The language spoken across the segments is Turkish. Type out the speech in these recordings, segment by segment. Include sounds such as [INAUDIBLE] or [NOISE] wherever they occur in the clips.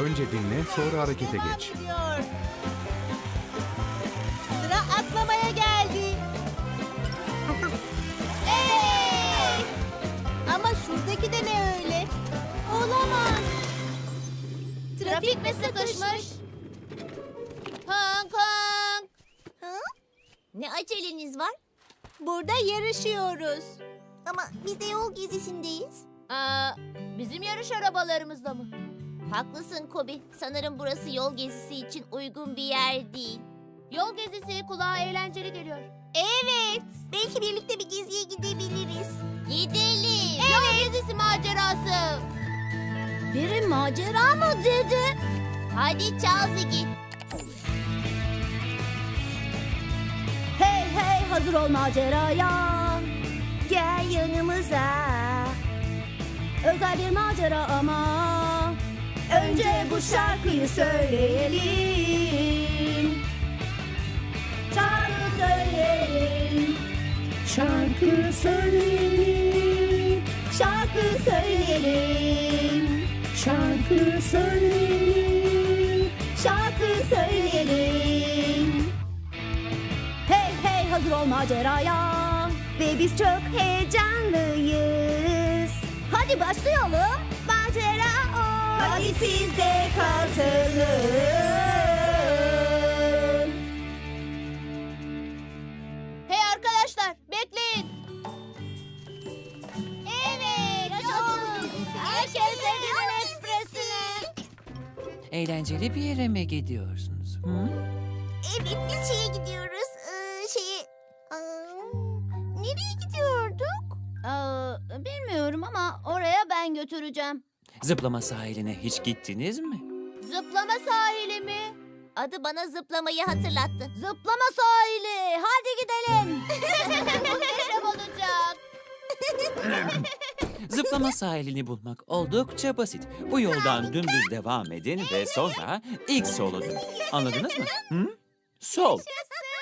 Önce dinle, sonra harekete Devam geç. ediyor. Sıra atlamaya geldi. Hey! Ama şuradaki de ne öyle? Olamaz. Trafik mi sıkışmış? Hong Kong. Ne aceleniz var? Burada yarışıyoruz. Ama biz de yol gezisindeyiz. Aa, bizim yarış arabalarımızda mı? Haklısın Kobi. Sanırım burası yol gezisi için uygun bir yer değil. Yol gezisi kulağa eğlenceli geliyor. Evet. Belki birlikte bir geziye gidebiliriz. Gidelim. Yol gezisi macerası. Biri macera mı dedi? Hadi çal Ziggy. Hey hey hazır ol maceraya. Gel yanımıza. Özel bir macera ama. Önce bu şarkıyı söyleyelim. Şarkı söyleyelim. Şarkı söyleyelim. Şarkı söyleyelim. Şarkı söyleyelim. Şarkı söyleyelim. Hey hey hazır ol maceraya Ve biz çok heyecanlıyız Hadi başlayalım Macera Hadi siz de katılın Hey arkadaşlar bekleyin. Evet. Yaşasın. Herkes Egemen Ekspresi'ne. Eğlenceli bir yere mi gidiyorsunuz? Hı? Evet biz şeye gidiyoruz. Ee, şeye... nereye gidiyorduk? bilmiyorum ama oraya ben götüreceğim Zıplama sahiline hiç gittiniz mi? Zıplama sahili mi? Adı bana zıplamayı hatırlattı. Zıplama sahili hadi gidelim [LAUGHS] Muhteşem olacak. [LAUGHS] Zıplama sahilini bulmak oldukça basit. Bu yoldan dümdüz devam edin ve sonra ilk sola dönün. Anladınız mı? Hı? Sol.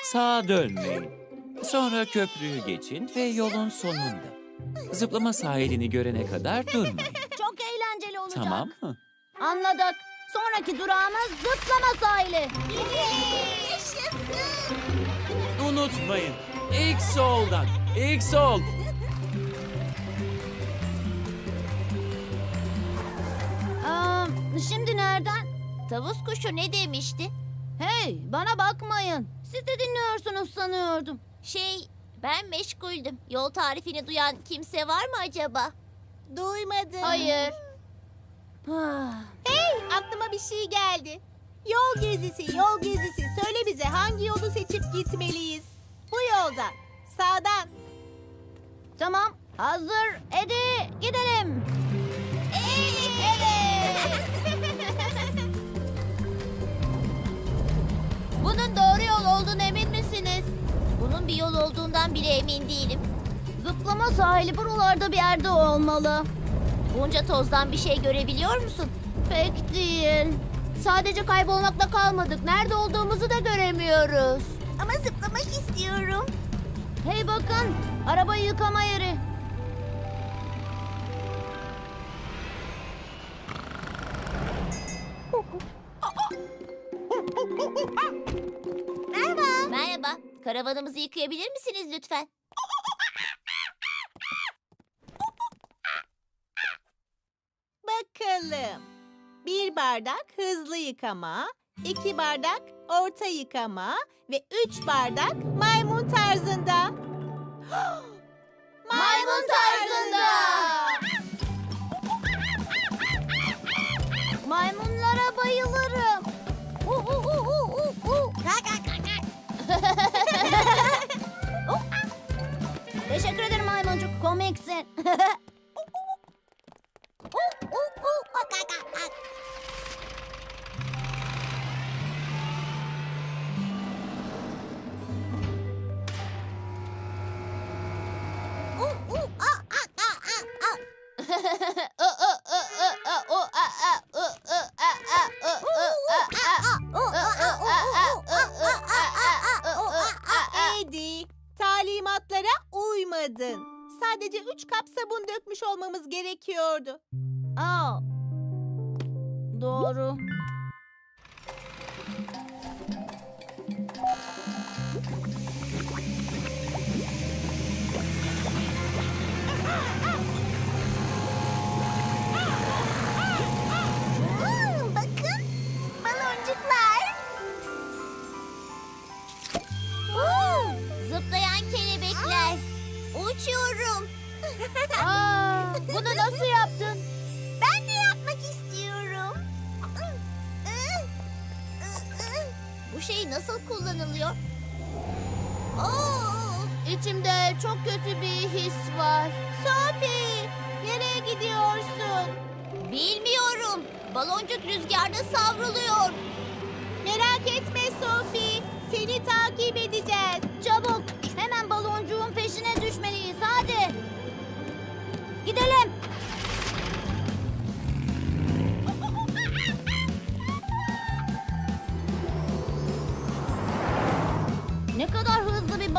Sağa dönmeyin. Sonra köprüyü geçin ve yolun sonunda. Zıplama sahilini görene kadar durmayın. Tamam mı? Anladık Sonraki durağımız zıplama sahili Unutmayın. İlk soldan. İlk sol. Aa, Şimdi nereden? Tavus kuşu ne demişti? Hey bana bakmayın. Siz de dinliyorsunuz sanıyordum. Şey, ben meşguldüm. Yol tarifini duyan kimse var mı acaba? Duymadım. Hayır. Hey aklıma bir şey geldi. Yol gezisi, yol gezisi. Söyle bize hangi yolu seçip gitmeliyiz? Bu yoldan. Sağdan. tamam hazır Edi gidelim. Bunun doğru yol olduğunu emin misiniz? Bunun bir yol olduğundan bile emin değilim. Zıplama sahili buralarda bir yerde olmalı. Bunca tozdan bir şey görebiliyor musun? Pek değil. Sadece kaybolmakla kalmadık. Nerede olduğumuzu da göremiyoruz. Ama zıplamak istiyorum. Hey bakın arabayı yıkama yeri. Merhaba. Merhaba. Karavanımızı yıkayabilir misiniz lütfen? Bakalım. Bir bardak hızlı yıkama, iki bardak orta yıkama ve üç bardak maymun tarzında. [GASPS] Maymun tarzında. Maymunlara bayılırım. Uh, uh, uh, uh, [LAUGHS] uh, [LAUGHS] uh. Teşekkür ederim maymuncuk. Komiksin. [LAUGHS] dökmüş olmamız gerekiyordu. Aa, Doğru. bakın baloncuklar. Oo, zıplayan kelebekler. Uçuyorum. Aa, [LAUGHS] kullanılıyor? Oo, İçimde çok kötü bir his var. Sophie, nereye gidiyorsun? bilmiyorum. Baloncuk rüzgarda savruluyor.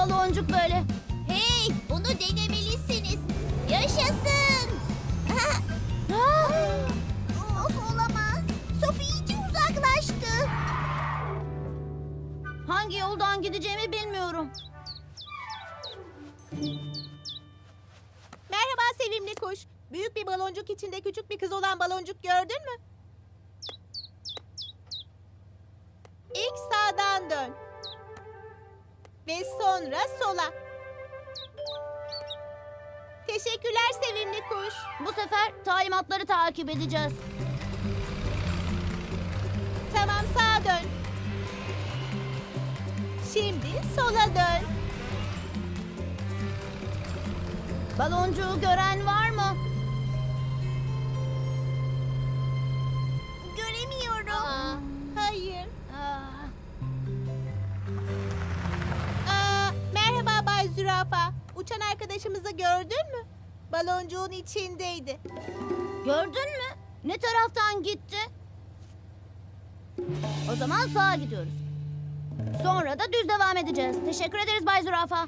Baloncuk böyle. Hey, bunu denemelisiniz. Yaşasın. [LAUGHS] of olamaz. Sophie iyice uzaklaştı. Hangi yoldan gideceğimi bilmiyorum. Merhaba sevimli kuş. Büyük bir baloncuk içinde küçük bir kız olan baloncuk gördün mü? İlk sağdan dön. Ve sonra sola. Teşekkürler sevimli kuş. Bu sefer talimatları takip edeceğiz. Tamam sağa dön. Şimdi sola dön. Baloncuğu gören var mı? Gördün mü? Baloncuğun içindeydi. gördün mü? Ne taraftan gitti? O zaman sağa gidiyoruz. Sonra da düz devam edeceğiz. Teşekkür ederiz Bay Zürafa.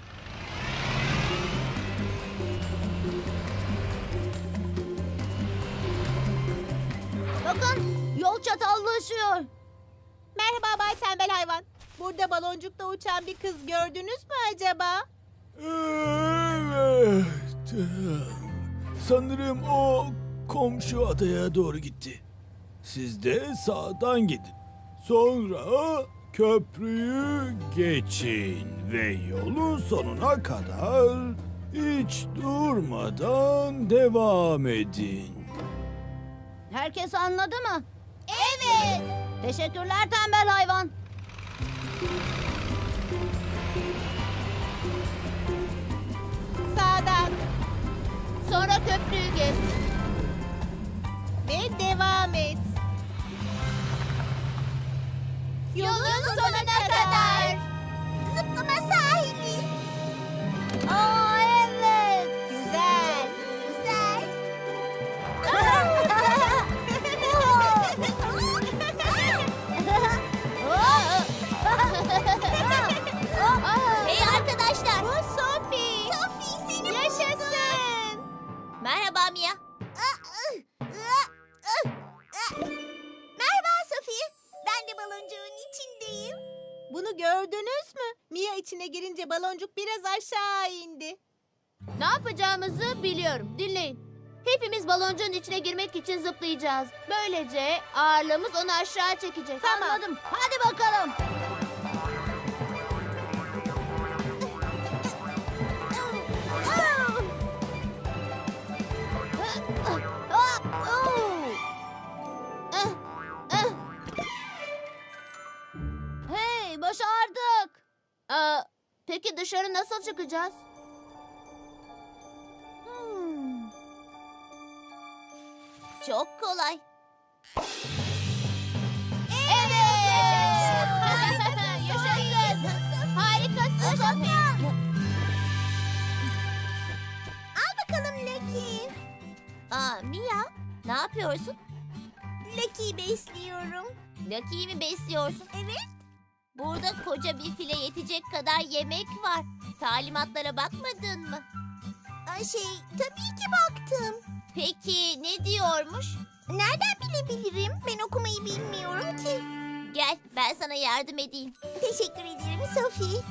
Bakın yol çatallaşıyor. Merhaba Bay Tembel Hayvan. Burada baloncukta uçan bir kız gördünüz mü acaba? Evet. Sanırım o komşu adaya doğru gitti. Siz de sağdan gidin. Sonra köprüyü geçin ve yolun sonuna kadar hiç durmadan devam edin. Herkes anladı mı? Evet. Teşekkürler tembel hayvan. Sonra köprüyü geç. ve devam et. Yolun sonuna kadar. Zıplama sahili. Aa içine girince baloncuk biraz aşağı indi. Ne yapacağımızı biliyorum. Dinleyin. Hepimiz baloncuğun içine girmek için zıplayacağız. Böylece ağırlığımız onu aşağı çekecek. Tamam. Anladım. Hadi bakalım. Peki dışarı nasıl çıkacağız? Hmm. Çok kolay. Evet. Yaşasın. Harikasın. Al bakalım Lucky. Aa Mia ne yapıyorsun? Lucky'yi besliyorum. Lucky'yi mi besliyorsun? Evet. Burada koca bir file yetecek kadar yemek var. Talimatlara bakmadın mı? şey tabii ki baktım. Peki ne diyormuş? Nereden bilebilirim? Ben okumayı bilmiyorum ki. Gel ben sana yardım edeyim. Teşekkür ederim Sophie.